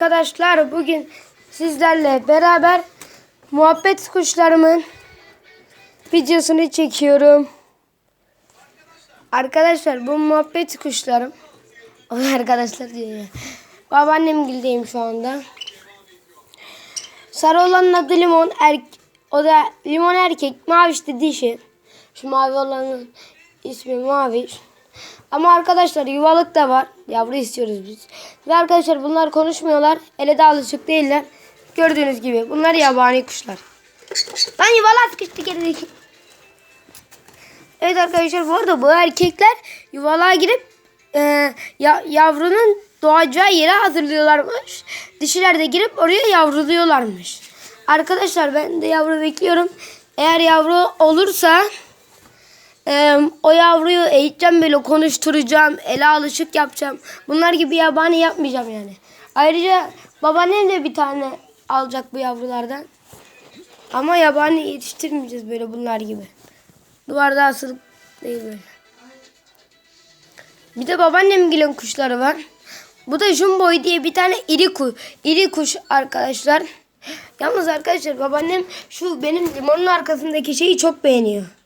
Arkadaşlar bugün sizlerle beraber muhabbet kuşlarımın videosunu çekiyorum. Arkadaşlar bu muhabbet kuşlarım. Arkadaşlar diyor ya. Babaannem gildeyim şu anda. Sarı olanın adı limon. Er, o da limon erkek. Maviş de dişi. Şu mavi olanın ismi Maviş. Ama arkadaşlar yuvalık da var. Yavru istiyoruz biz. Ve arkadaşlar bunlar konuşmuyorlar. Ele de alışık değiller. Gördüğünüz gibi bunlar yabani kuşlar. Lan yuvalar sıkıştı gerideki. Evet arkadaşlar bu arada bu erkekler yuvalığa girip e, ya, yavrunun doğacağı yere hazırlıyorlarmış. Dişiler de girip oraya yavruluyorlarmış. Arkadaşlar ben de yavru bekliyorum. Eğer yavru olursa ee, o yavruyu eğiteceğim böyle konuşturacağım. Ele alışık yapacağım. Bunlar gibi yabani yapmayacağım yani. Ayrıca babaannem de bir tane alacak bu yavrulardan. Ama yabani yetiştirmeyeceğiz böyle bunlar gibi. Duvarda asılıp değil böyle. Bir de babaannem gelen kuşları var. Bu da jumboy diye bir tane iri kuş. iri kuş arkadaşlar. Yalnız arkadaşlar babaannem şu benim limonun arkasındaki şeyi çok beğeniyor.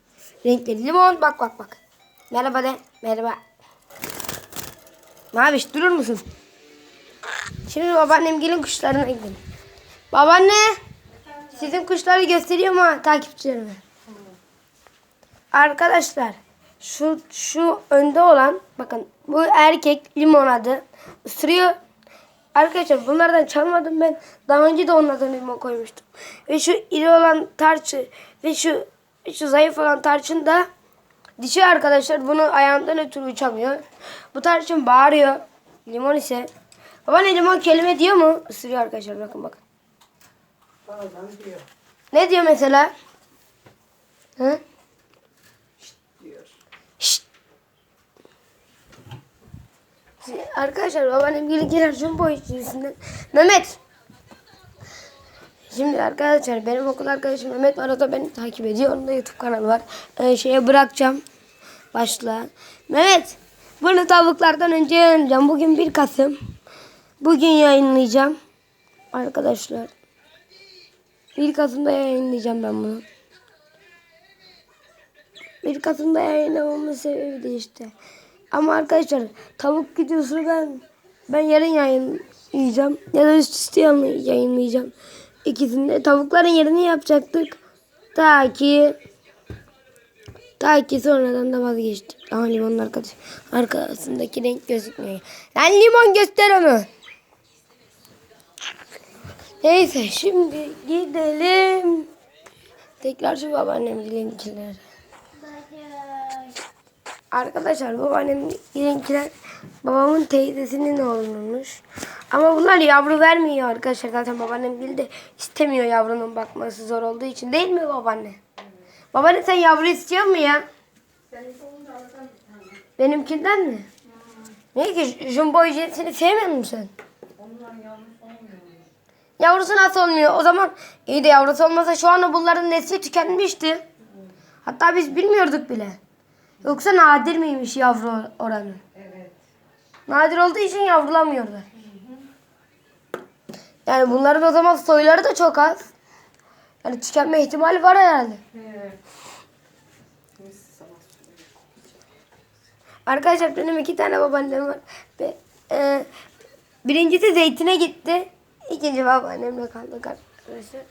Renkleri limon bak bak bak. Merhaba de. Merhaba. Maviş durur musun? Şimdi babaannem gelin kuşlarına gidelim. Babaanne. Sizin kuşları gösteriyor mu takipçilerime? Arkadaşlar şu şu önde olan bakın bu erkek limon adı ısırıyor. Arkadaşlar bunlardan çalmadım ben. Daha önce de onlardan limon koymuştum. Ve şu iri olan tarçı ve şu şu zayıf olan tarçın da dişi arkadaşlar bunu ayağından ötürü uçamıyor. Bu tarçın bağırıyor. Limon ise Baba ne limon kelime diyor mu? Isırıyor arkadaşlar bakın bakın. Bazen diyor. Ne diyor mesela? Hı? diyor. Şşt. Arkadaşlar babaannem gelin gelir jumbo içerisinden. Mehmet. Şimdi arkadaşlar benim okul arkadaşım Mehmet var o da beni takip ediyor. Onun da YouTube kanalı var. Ee, şeye bırakacağım. Başla. Mehmet. Bunu tavuklardan önce yayınlayacağım. Bugün 1 Kasım. Bugün yayınlayacağım. Arkadaşlar. 1 Kasım'da yayınlayacağım ben bunu. 1 Kasım'da yayınlamamın sebebi de işte. Ama arkadaşlar tavuk videosunu ben ben yarın yayınlayacağım. Ya da üst üste yayın- yayınlayacağım. İkisinde tavukların yerini yapacaktık. Ta ki ta ki sonradan da vazgeçtik. Ama limonun arkadaş, arkasındaki renk gözükmüyor. Lan limon göster onu. Neyse şimdi gidelim. Tekrar şu babaannem linkleri. Arkadaşlar babaannem linkler babamın teyzesinin oğlunmuş. Ama bunlar yavru vermiyor arkadaşlar. Zaten babaannem değil de istemiyor yavrunun bakması zor olduğu için. Değil mi babaanne? Babaanne sen yavru istiyor mu ya? Benimkinden mi? Niye ki jumbo cinsini sevmiyor musun sen? Yavrusu nasıl olmuyor? O zaman iyi de yavrusu olmasa şu anda bunların nesli tükenmişti. Hatta biz bilmiyorduk bile. Yoksa nadir miymiş yavru oranı? Evet. Nadir olduğu için yavrulamıyorlar. Yani bunların o zaman soyları da çok az. Yani tükenme ihtimali var herhalde. Evet. Arkadaşlar benim iki tane babaannem var. Ve, e, birincisi zeytine gitti. İkinci babaannemle kaldık arkadaşlar.